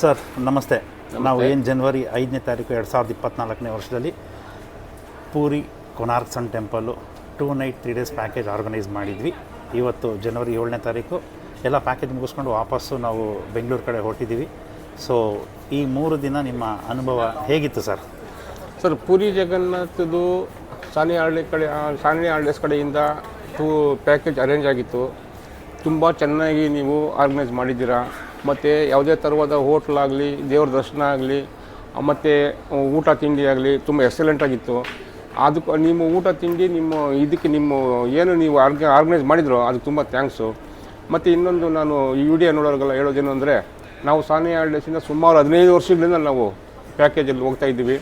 Sir ನಮಸ್ತೆ. ನಾವು ಏನು ಜನವರಿ ಐದನೇ ತಾರೀಕು ಎರಡು ಸಾವಿರದ ಇಪ್ಪತ್ನಾಲ್ಕನೇ ವರ್ಷದಲ್ಲಿ Puri Konark sun temple two night three days package organise ಮಾಡಿದ್ವಿ. ಇವತ್ತು ಜನವರಿ ಏಳನೇ ತಾರೀಕು. ಎಲ್ಲ ಪ್ಯಾಕೇಜ್ ಮುಗಿಸ್ಕೊಂಡು ವಾಪಸ್ಸು ನಾವು ಬೆಂಗಳೂರು ಕಡೆ ಹೊರಟಿದ್ದೀವಿ. ಸೊ ಈ ಮೂರು ದಿನ ನಿಮ್ಮ ಅನುಭವ ಹೇಗಿತ್ತು ಸರ್? ಸರ್ ಪುರಿ ಜಗನ್ನಾಥದ್ದು ಸಾನಿ ಹಳ್ಳಿ ಕಡೆ ಆ, ಸಾನಿ ಹಾಲ್ಡೇಸ್ ಕಡೆಯಿಂದ ಟೂ ಪ್ಯಾಕೇಜ್ ಅರೇಂಜ್ ಆಗಿತ್ತು. ತುಂಬ ಚೆನ್ನಾಗಿ ನೀವು ಆರ್ಗನೈಸ್ ಮಾಡಿದ್ದೀರಾ. ಮತ್ತು ಯಾವುದೇ ಥರವಾದ ಹೋಟ್ಲಾಗಲಿ ದೇವ್ರ ದರ್ಶನ ಆಗಲಿ ಮತ್ತು ಊಟ ತಿಂಡಿ ಆಗಲಿ ತುಂಬ ಎಕ್ಸಲೆಂಟ್ ಆಗಿತ್ತು. ಅದಕ್ಕೆ ನಿಮ್ಮ ಊಟ ತಿಂಡಿ, ನಿಮ್ಮ ಇದಕ್ಕೆ ನಿಮ್ಮ ಏನು ನೀವು ಆರ್ಗ ಆರ್ಗನೈಸ್ ಮಾಡಿದ್ರು ಅದಕ್ಕೆ ತುಂಬ ಥ್ಯಾಂಕ್ಸು ಮತ್ತು ಇನ್ನೊಂದು ನಾನು ಈ ವಿಡಿಯೋ ನೋಡೋರಿಗೆಲ್ಲ ಹೇಳೋದೇನು ಅಂದರೆ, ನಾವು ಸಾನಿ ಹಳ್ಳಿಸಿಂದ ಸುಮಾರು ಹದಿನೈದು ವರ್ಷಗಳಿಂದ ನಾವು ಪ್ಯಾಕೇಜಲ್ಲಿ ಹೋಗ್ತಾ ಇದ್ದೀವಿ.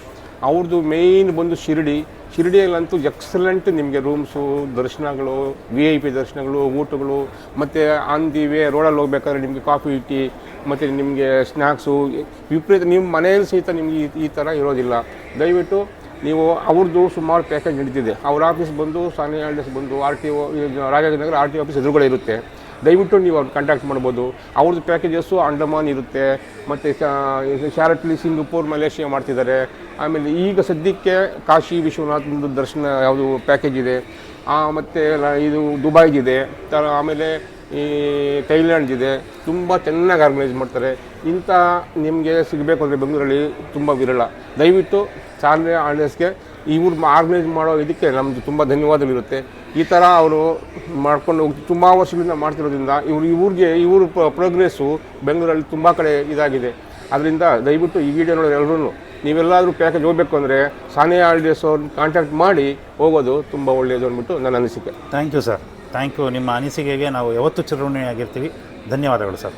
ಅವ್ರದ್ದು ಮೇಯ್ನ್ ಬಂದು ಶಿರಡಿ ಶಿರಡಿಯಲ್ಲಂತೂ ಎಕ್ಸಲೆಂಟ್ ನಿಮಗೆ ರೂಮ್ಸು ದರ್ಶನಗಳು ವಿ ಐ ಪಿ ದರ್ಶನಗಳು, ಊಟಗಳು, ಮತ್ತು ಆನ್ ದಿ ವೇ ರೋಡಲ್ಲಿ ಹೋಗ್ಬೇಕಾದ್ರೆ ನಿಮಗೆ ಕಾಫಿ ಟೀ ಮತ್ತು ನಿಮಗೆ ಸ್ನ್ಯಾಕ್ಸು ವಿಪರೀತ ನಿಮ್ಮ ಮನೆಯಲ್ಲಿ ಸಹಿತ ನಿಮಗೆ ಈ- ಥರ ಇರೋದಿಲ್ಲ. ದಯವಿಟ್ಟು ನೀವು ಅವ್ರದ್ದು ಸುಮಾರು ಪ್ಯಾಕೇಜ್ ನಡೀತಿದೆ. ಅವ್ರ ಆಫೀಸ್ ಬಂದು ಸಾನಿ ಬಂದು R T O Rajajinagar R T office ಎದುರುಗಡೆ ಇರುತ್ತೆ. ದಯವಿಟ್ಟು ನೀವು ಅವ್ರು ಕಾಂಟ್ಯಾಕ್ಟ್ ಮಾಡ್ಬೋದು. ಅವ್ರದ್ದು ಪ್ಯಾಕೇಜಸ್ಸು ಅಂಡಮಾನ್ ಇರುತ್ತೆ, ಮತ್ತು ಶಾರಟ್ಲಿ ಸಿಂಗಪೂರ್ ಮಲೇಷಿಯಾ ಮಾಡ್ತಿದ್ದಾರೆ. ಆಮೇಲೆ ಈಗ ಸದ್ಯಕ್ಕೆ ಕಾಶಿ ವಿಶ್ವನಾಥ್ದು ದರ್ಶನ ಯಾವುದು ಪ್ಯಾಕೇಜ್ ಇದೆ. ಮತ್ತು ಇದು ದುಬೈಗಿದೆ. ತ ಆಮೇಲೆ ಈ ಥೈಲ್ಯಾಂಡ್ ಇದೆ ತುಂಬ ಚೆನ್ನಾಗಿ ಆರ್ಗನೈಸ್ ಮಾಡ್ತಾರೆ. ಇಂಥ ನಿಮಗೆ ಸಿಗಬೇಕು ಅಂದರೆ ಬೆಂಗಳೂರಲ್ಲಿ ತುಂಬ ವಿರಳ. ದಯವಿಟ್ಟು ಚಾರ್ಲಿ ಆರ್ಡರ್ಸ್ಗೆ ಇವ್ರು ಆರ್ಗನೈಸ್ ಮಾಡೋ ಇದಕ್ಕೆ ನಮ್ಮದು ತುಂಬ ಧನ್ಯವಾದಗಳಿರುತ್ತೆ. ಈ ಥರ ಅವರು ಮಾಡ್ಕೊಂಡು ಹೋಗಿ ತುಂಬ ವರ್ಷಗಳಿಂದ ಮಾಡ್ತಿರೋದ್ರಿಂದ ಇವರು ಇವ್ರಿಗೆ ಇವ್ರ ಪ್ರೋಗ್ರೆಸ್ಸು ಬೆಂಗಳೂರಲ್ಲಿ ತುಂಬ ಕಡೆ ಇದಾಗಿದೆ. ಅದರಿಂದ ದಯವಿಟ್ಟು ಈ ವಿಡಿಯೋ ನೋಡೋರು ಎಲ್ಲರೂ ನೀವೆಲ್ಲಾದರೂ ಪ್ಯಾಕೇಜ್ ಹೋಗಬೇಕು ಅಂದರೆ ಸಾನಿಯಾ ಹಾಲಿಡೇಸ್ ಅವ್ರನ್ನ ಕಾಂಟ್ಯಾಕ್ಟ್ ಮಾಡಿ ಹೋಗೋದು ತುಂಬ ಒಳ್ಳೆಯದು ಅಂದ್ಬಿಟ್ಟು ನನ್ನ ಅನಿಸಿಕೆ. Thank you sir thank you ನಿಮ್ಮ ಅನಿಸಿಕೆಗೆ ನಾವು ಯಾವತ್ತೂ ಚಿರಋಣಿಯಾಗಿರ್ತೀವಿ. ಧನ್ಯವಾದಗಳು ಸರ್